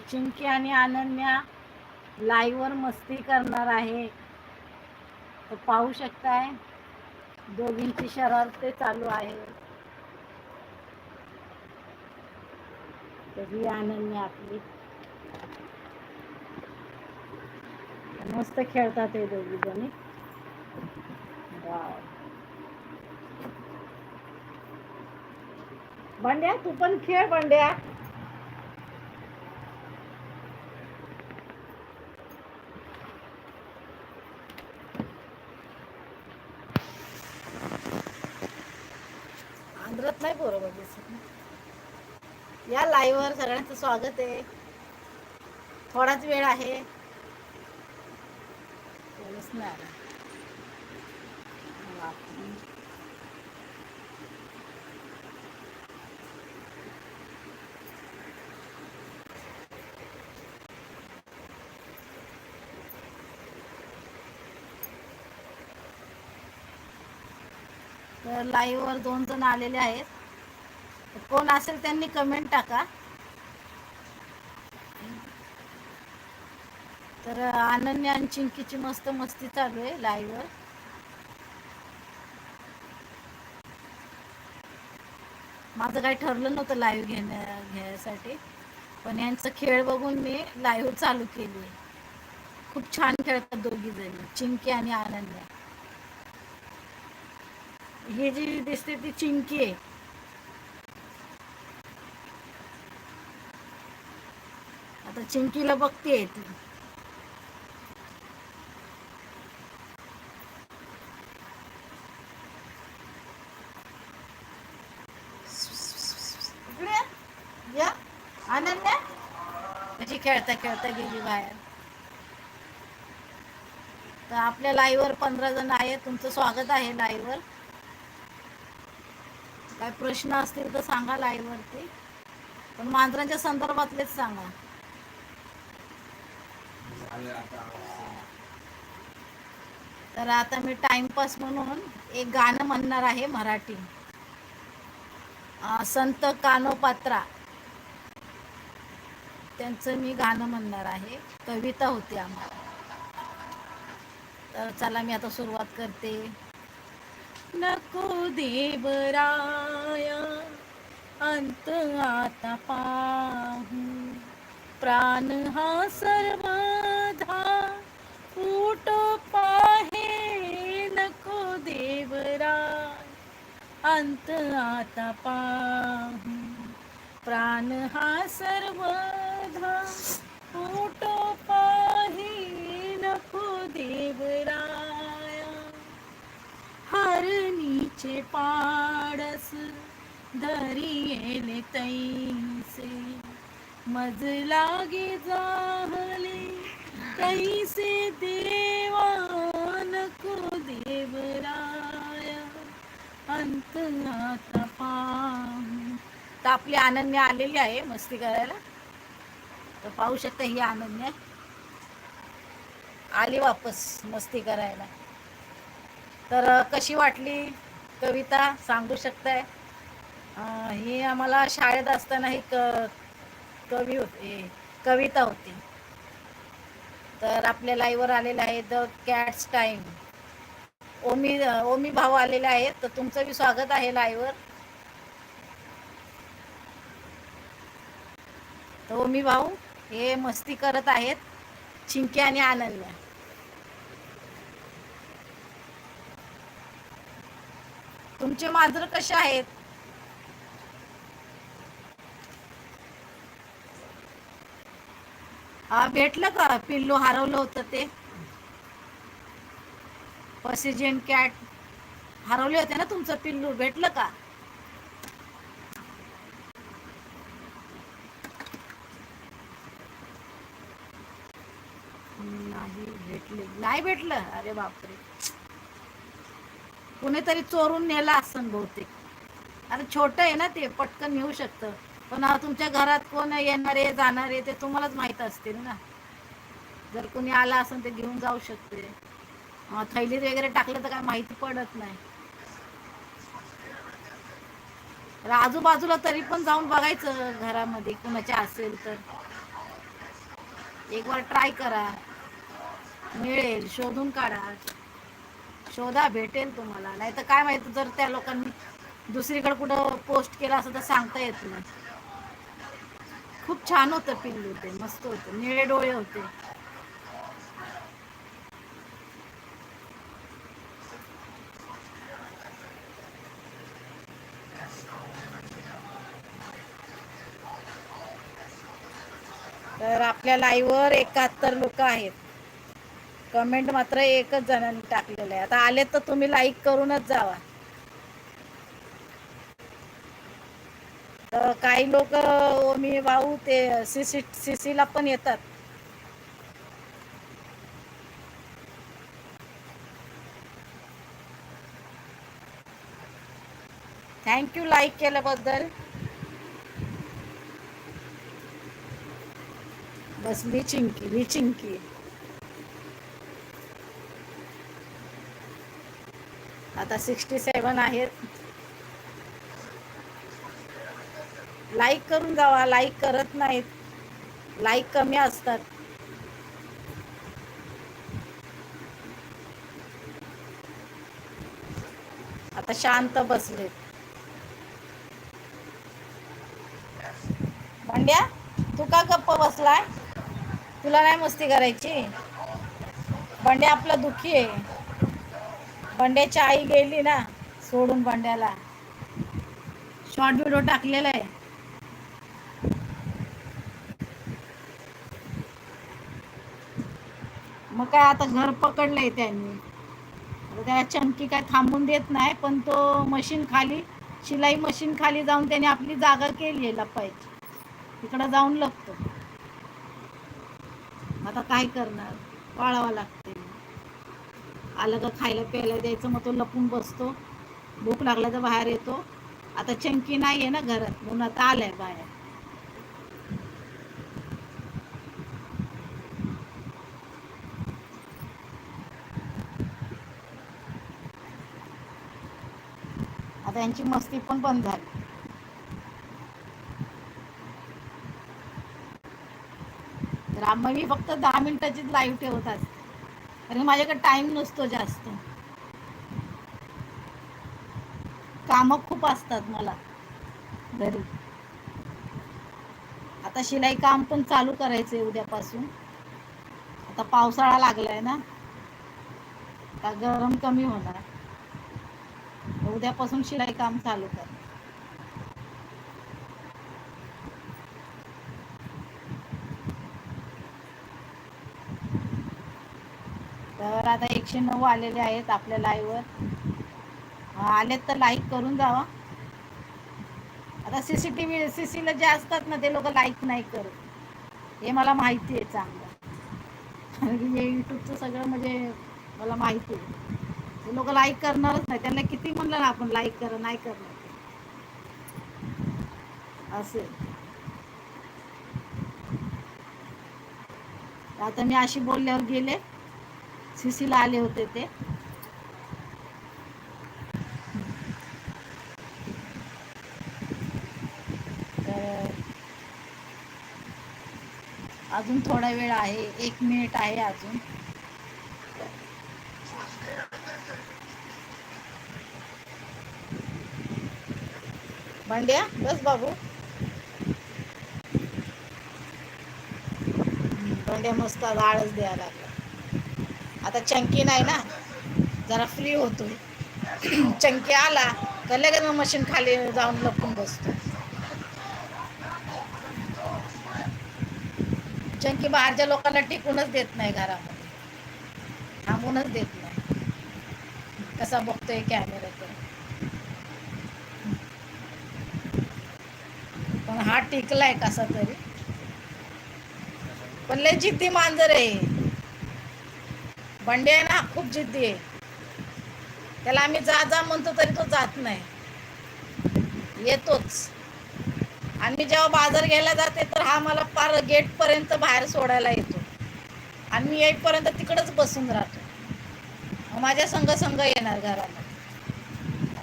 चिंकी आणि अनन्या लाईव्हवर मस्ती करणार आहे. तर पाहू शकताय दोघींची शरारते चालू आहे. तर ही अनन्या आपली. मस्त खेळतात हे दोघी जणी. बंड्या तू पण खेळ बंड्या आंध्रात नाही बरोबर दिसत या तुमचं स्वागत आहे. थोडाच वेळ आहे. तर लाईव्हवर दोन जण आलेले आहेत. कोण असेल त्यांनी कमेंट टाका. तर अनन्या आणि चिंकीची मस्त मस्ती चालू आहे लाईव्हवर माझं काही ठरलं नव्हतं लाईव्ह घेण्या घ्यायसाठी पण यांचं खेळ बघून मी लाईव्ह चालू केली खूप छान खेळतात दोघी जणी चिंकी आणि अनन्या. ही जी दिसते ती चिंकी आहे. आता चिंकीला बघते ती इकडे ये. या अनन्या कशी खेळता खेळता गेली बाहेर. तर आपल्या लाईव्हवर पंधरा जण आहे तुमचं स्वागत आहे लाईव्हवर. काय प्रश्न असतील तर सांगा लाईव्हवरती. पण मांजरांच्या संदर्भातलेच सांगा. तर आता मी टाइमपास म्हणून एक गाणं म्हणणार आहे मराठी. संत संत कानोपात्रा. त्यांचं मी गाणं म्हणणार आहे. कविता होती आम्हाला. तर चला मी आता सुरुवात करते. नको देवराया अंत आता पाहू. प्राण हा सर्वधा फूट पाहे. नको देवराय अंत आता पाहू. प्राण हा राधा फोटो पाही नको देवराया। हरणीचे पाडस धरियेले तैसे। मज लागे जाहले कैसे देवा नको देवराया। अंत आता पाहू तर आपली अनन्या आलेली आहे मस्ती करायला. तर पाहू शकता ही अनन्या आली वापस मस्ती करायला. तर कशी वाटली कविता सांगू शकताय? ही आम्हाला शाळेत असताना ही क कवी होती कविता होती. तर आपल्या लाईव्हवर आलेलं आहे the cats time. Omi Omi भाऊ आलेले आहेत. तर तुमचं बी स्वागत आहे लाईव्हवर तर ओमी भाऊ हे मस्ती करत आहेत चिंकी आणि अनन्या. तुमचे मांजर कसे आहेत? हा भेटलं का? पिल्लू हरवलं होतं ते. पसिजेंट कॅट हरवले होते ना तुमचं पिल्लू? भेटलं का नाही भेटले. नाही भेटलं? अरे बापरे. कुणीतरी चोरून नेला असं बहुतेक. अरे छोट आहे ना ते पटकन नेऊ शकतं. पण तुमच्या घरात कोण येणार हे जाणारे ते तुम्हालाच माहीत असतील ना. जर कोणी आला असेल ते घेऊन जाऊ शकते. थैलीत वगैरे टाकलं तर काय माहिती पडत नाही. आजूबाजूला तरी पण जाऊन बघायचं घरामध्ये कुणाच्या असेल तर. एक बार ट्राय करा. मिळेल शोधून काढा. शोधा भेटेल तुम्हाला. नाही तर काय माहिती जर त्या लोकांनी दुसरीकडे कुठं पोस्ट केला असं तर सांगता येत नाही. खूप छान होतं पिल्लू ते मस्त होते. निळे डोळे होते. तर आपल्या लाईव्हवर एकाहत्तर लोक आहेत. कमेंट मात्र एकच जणांनी टाकलेलं आहे. आता आले तर तुम्ही लाईक करूनच जावा. तर काही लोक मी भाऊ ते सीसी सीसीला पण येतात. थँक्यू लाईक केल्याबद्दल. बस मी चिंकी मी चिंकी. आता सिक्स्टी सेवन आहेत. लाईक करून जावा लाईक करत नाहीत. लाईक कमी असतात. आता शांत बसलेत भांड्या तू का गप्प बसलाय? तुला नाही मस्ती करायची? भांड्या आपला दुखी आहे. बंड्याची आई गेली ना सोडून बंड्याला शॉर्ट व्हिडिओ टाकलेला आहे. मग काय आता घर पकडलंय त्यांनी. त्याला चमकी काय थांबून देत नाही पण तो मशीन खाली शिलाई मशीन खाली जाऊन त्याने आपली जागा केली आहे लपायची. तिकडं जाऊन लपतो. आता काय करणार? पाळावं लागते आलं का खायला प्यायला द्यायचं मग तो लपून बसतो. भूक लागला तर बाहेर येतो. आता चंकी नाही आहे ना घरात म्हणून आता आलाय बाहेर. आता यांची मस्ती पण बंद झाली. तर आम्ही फक्त दहा मिनिटाचीच लाईव्ह ठेवत असते. कारण माझ्याकडे टाइम नसतो जास्त. कामं खूप असतात मला. घरी आता शिलाई काम पण चालू करायचंय उद्यापासून. आता पावसाळा लागलाय ना. आता गरम कमी होणार. उद्यापासून शिलाई काम चालू कर. तर आता एकशे नऊ आलेले आहेत आपल्या लाईव्हवर आलेत तर लाईक करून जावा. आता C C T V C सीला जे असतात ना ते लोक लाईक नाही करत. हे मला माहिती आहे चांगलं. हे यूट्यूबचं सगळं म्हणजे मला माहिती आहे. ते लोक लाईक करणारच नाही. त्यांना किती म्हणलं ना आपण लाईक करा नाही करणार. असे आता मी अशी बोलल्यावर गेले. सीसीला आले होते ते. अजून थोडा वेळ आहे एक मिनिट आहे अजून. भांड्या बस बाबू. भांड्या मस्त आळच द्यायला लागला. आता चंकी नाही ना. जरा फ्री होतो. चंकी आला तर लगेच मग मशीन खाली जाऊन लपून बसतो. चंकी बाहेरच्या लोकांना टिकूनच देत नाही घरामध्ये थांबूनच देत नाही. कसा बघतोय कॅमेरा पण हा टिकलाय कसा तरी. पण लय जिद्दी मांजर आहे. बंडे आहे ना खूप जिद्दी आहे. त्याला आम्ही जा जा म्हणतो तरी तो जात नाही. येतोच. आणि मी जेव्हा बाजार घ्यायला जाते तर हा मला पार गेटपर्यंत बाहेर सोडायला येतो. आणि मी येईपर्यंत तिकडंच बसून राहतो. माझ्या संघ संघ येणार घराला.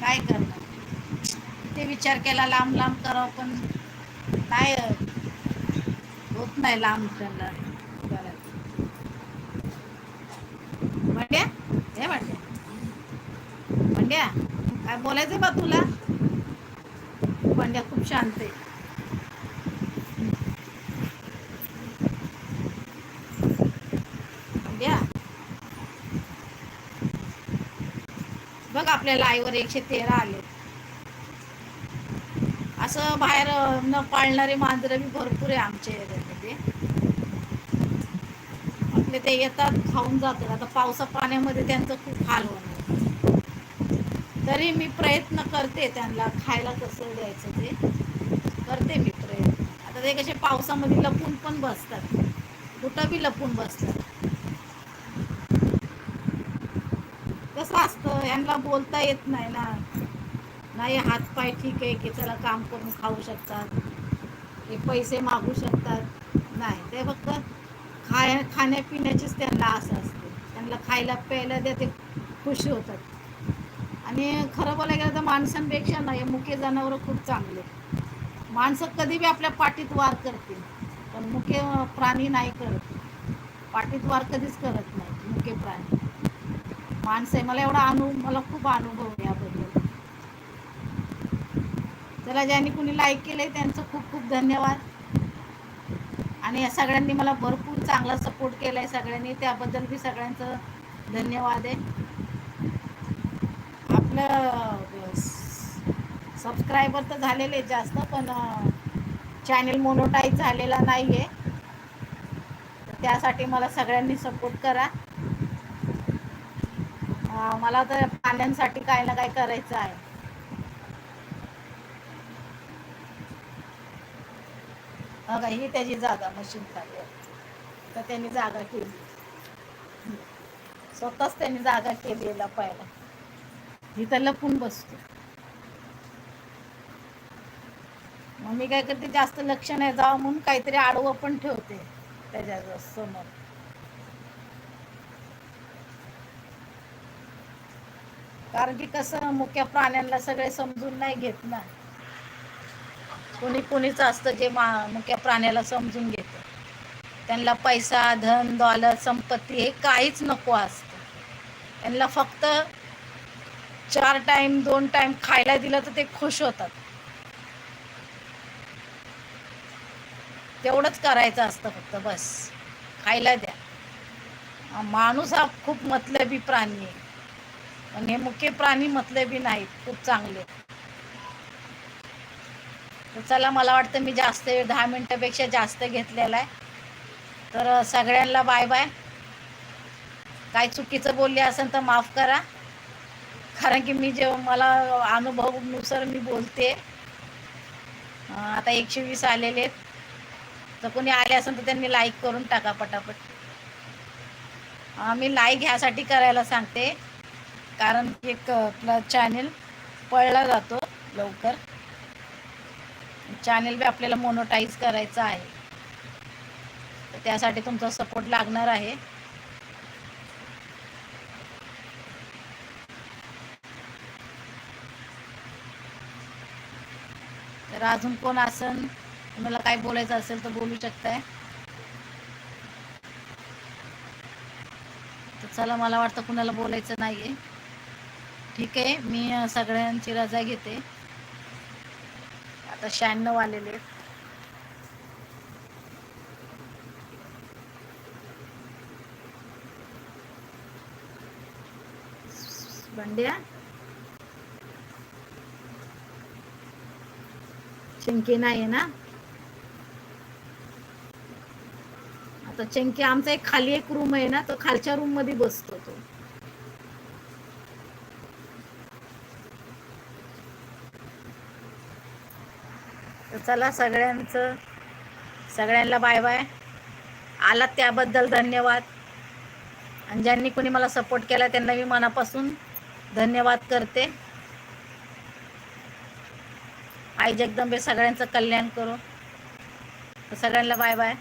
काय करणार? ते विचार केला लांब लांब करावं पण नाही होत नाही लांब त्याला हे म्हणते पंड्या काय बोलायचं बा तुला? पंड्या खूप शांत आहे. पंड्या. बघ आपल्याला आईवर एकशे तेरा आले. असं बाहेर न पाळणारे मांजरं बी भरपूर आहे आमच्या एरियामध्ये आपले ते येतात खाऊन जातात. आता पावसा पाण्यामध्ये त्यांचं खूप हाल होणार. तरी मी प्रयत्न करते त्यांना खायला कसं द्यायचं ते. करते मी प्रयत्न. आता ते कसे पावसामध्ये लपून पण बसतात. कुठं बी लपून बसतात. कसं असतं. यांना बोलता येत नाही ना. नाही हात पाय ठीक आहे की चला काम करून खाऊ शकतात. हे पैसे मागू शकतात. नाही ते फक्त खाय खाण्यापिण्याचीच त्यांना असं असते. त्यांना खायला प्यायला द्या ते खुशी होतात. आणि खरं बोलायला गेलं तर माणसांपेक्षा नाही मुके जनावरं खूप चांगले माणसं कधी बी आपल्या पाठीत वार करतील पण मुके प्राणी नाही करत. पाठीत वार कधीच करत नाही मुके प्राणी. माणसं आहे मला एवढा अनुभव मला खूप अनुभव आहे याबद्दल. चला ज्यांनी कुणी लाईक आहे त्यांचं खूप खूप धन्यवाद. आणि या सगळ्यांनी मला भरपूर चांगला सपोर्ट केलाय सगळ्यांनी. त्याबद्दल बी सगळ्यांचं धन्यवाद आहे. आपलं सबस्क्रायबर तर झालेले जास्त पण चॅनल मोनोटाईज झालेला नाही आहे त्यासाठी मला सगळ्यांनी सपोर्ट करा. मला तर पाण्यांसाठी काय ना काय करायचं आहे. बघा ही त्याची जागा मशीन चालू आहे. तर त्यांनी जागा केली. स्वतःच त्यांनी जागा केली लपायला. इथं लपून बसतो. मग मी काय करते जास्त लक्ष नाही जावं म्हणून काहीतरी आडवं पण ठेवते त्याच्यासमोर. कारण की कसं मुख्या प्राण्यांना सगळे समजून नाही घेत ना. कोणी कोणीच असतं जे मा मुख्या प्राण्याला समजून घेत त्यांना पैसा धन दौलत संपत्ती हे काहीच नको असतं. त्यांना फक्त चार टाइम दोन टाइम खायला दिलं तर ते खुश होतात. तेवढंच करायचं असतं फक्त बस. खायला द्या. माणूस हा खूप मतलबी प्राणी आहे. पण हे मुख्य प्राणी मतलबी नाहीत खूप चांगले तर चला मला वाटतं मी जास्त वेळ दहा मिनटापेक्षा जास्त घेतलेला आहे. तर सगळ्यांना बाय बाय. काय चुकीचं बोलले असेल तर माफ करा. कारण की मी जेव्हा मला अनुभवानुसार मी बोलते. आता एकशे वीस आलेले आहेत. तर कोणी आले असेल तर त्यांनी लाईक करून टाका पटापट. मी लाईक ह्यासाठी करायला सांगते. कारण की एक आपला चॅनेल पळला जातो लवकर. चॅनेल बी आपल्याला मोनोटाईज करायचं आहे. त्यासाठी तुमचा सपोर्ट लागणार आहे. तर अजून कोण असन? तुम्हाला काय बोलायचं असेल तर बोलू शकताय. तर चला मला वाटतं कुणाला बोलायचं नाहीये. ठीक आहे मी सगळ्यांची रजा घेते. आता शहाण्णव आलेले आहेत. बंड्या चंकी नाही ना? आता चंकी आमचा एक खाली एक रूम आहे ना तो खालच्या रूममध्ये बसतो तो. चला सगळ्यांचं सगळ्यांना बाय बाय आलात त्याबद्दल धन्यवाद. आणि ज्यांनी कोणी मला सपोर्ट केला त्यांना मी मनापासून धन्यवाद करते. आई जगदंबे सगळ्यांचं कल्याण करो. सगळ्यांना बाय बाय.